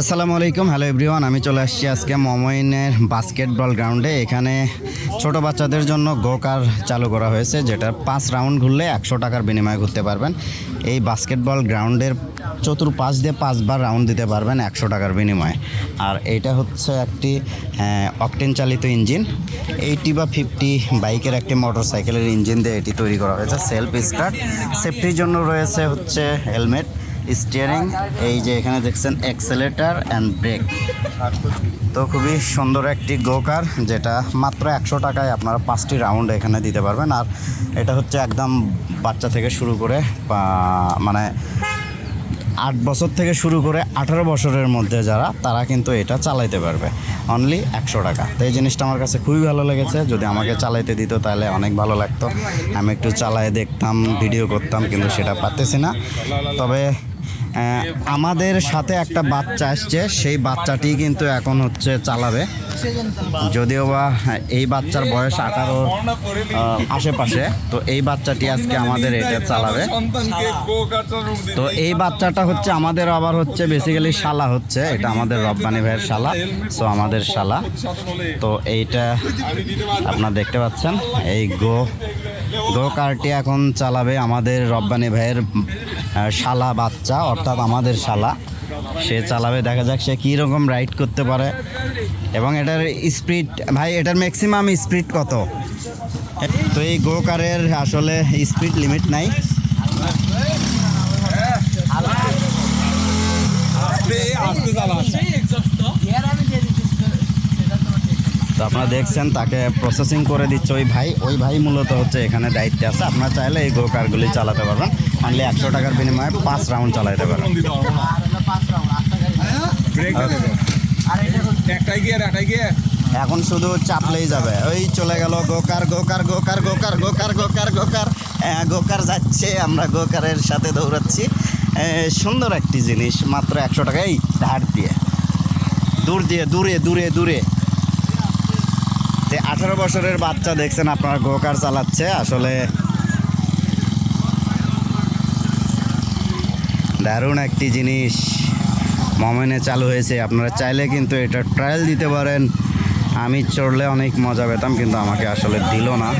আসসালামু আলাইকুম, hello everyone, আমি চলে আসছি আজকে মমইনের বাস্কেটবল গ্রাউন্ডে এখানে ছোট বাচ্চাদের জন্য গোকার চালু করা হয়েছে যেটা পাঁচ রাউন্ড ঘুরলে একশো টাকার বিনিময়ে ঘুরতে পারবেন। এই বাস্কেটবল গ্রাউন্ডের চতুর্পাশ দিয়ে পাঁচবার রাউন্ড দিতে পারবেন একশো টাকার বিনিময়ে। আর এইটা হচ্ছে একটি অকটেন চালিত ইঞ্জিন এইটি বা ফিফটি বাইকের একটি মোটর সাইকেলের ইঞ্জিন দিয়ে এটি তৈরি করা হয়েছে সেলফ স্টার্ট সেফটির জন্য রয়েছে হচ্ছে হেলমেট স্টিয়ারিং এই যে এখানে দেখছেন অ্যাক্সেলেটার অ্যান্ড ব্রেক তো খুবই সুন্দর একটি গো কার যেটা মাত্র একশো টাকায় আপনারা পাঁচটি রাউন্ড এখানে দিতে পারবেন। আর এটা হচ্ছে একদম বাচ্চা থেকে শুরু করে মানে আট বছর থেকে শুরু করে আঠারো বছরের মধ্যে যারা, তারা কিন্তু এটা চালাইতে পারবে। অনলি একশো টাকা। তো এই জিনিসটা আমার কাছে খুবই ভালো লেগেছে। যদি আমাকে চালাইতে দিত তাহলে অনেক ভালো লাগতো। আমি একটু চালায় দেখতাম ভিডিও করতাম, কিন্তু সেটা পারতেছি না। তবে আমাদের সাথে একটা বাচ্চা আসছে, সেই বাচ্চাটি কিন্তু এখন হচ্ছে চালাবে। যদিও বা এই বাচ্চার বয়স আঠারো আশেপাশে, তো এই বাচ্চাটি আজকে আমাদের এটা চালাবে। তো এই বাচ্চাটা হচ্ছে আমাদের আবার হচ্ছে বেসিক্যালি শালা হচ্ছে, এটা আমাদের রব্বানি ভাইয়ের শালা সো আমাদের শালা। তো এইটা আপনারা দেখতে পাচ্ছেন, এই গো গো কারটি এখন চালাবে আমাদের রব্বানি ভাইয়ের শালা বাচ্চা, অর্থাৎ আমাদের শালা, সে চালাবে। দেখা যাক সে কী রকম রাইড করতে পারে। এবং এটার স্পিড ভাই, এটার ম্যাক্সিমাম স্পিড কত? তো এই গোকারের আসলে স্পিড লিমিট নাই। আপনারা দেখছেন, তাকে প্রসেসিং করে দিচ্ছে ওই ভাই। ওই ভাই মূলত হচ্ছে এখানে দায়িত্বে আছে। আপনারা চাইলে এই গো কারগুলি চালাতে পারবেন। অনলি একশো টাকার বিনিময়ে পাঁচ রাউন্ড চালাতে পারবেন। এখন শুধু চাপলেই যাবে। ওই চলে গেল গোকার গোকার গোকার গোকার গোকার গোকার গোকার গোকার যাচ্ছে, আমরা গোকারের সাথে দৌড়াচ্ছি। সুন্দর একটি জিনিস, মাত্র একশো টাকাই ধার দিয়ে। দূর দিয়ে, দূরে দূরে দূরে। যে আঠারো বছরের বাচ্চা দেখছেন আপনার গোকার চালাচ্ছে, আসলে দারুণ একটি জিনিস মমেনে চালু হয়েছে। আপনারা চাইলে কিন্তু এটা ট্রায়াল দিতে পারেন। আমি চড়লে অনেক মজা পেতাম, কিন্তু আমাকে আসলে দিল না।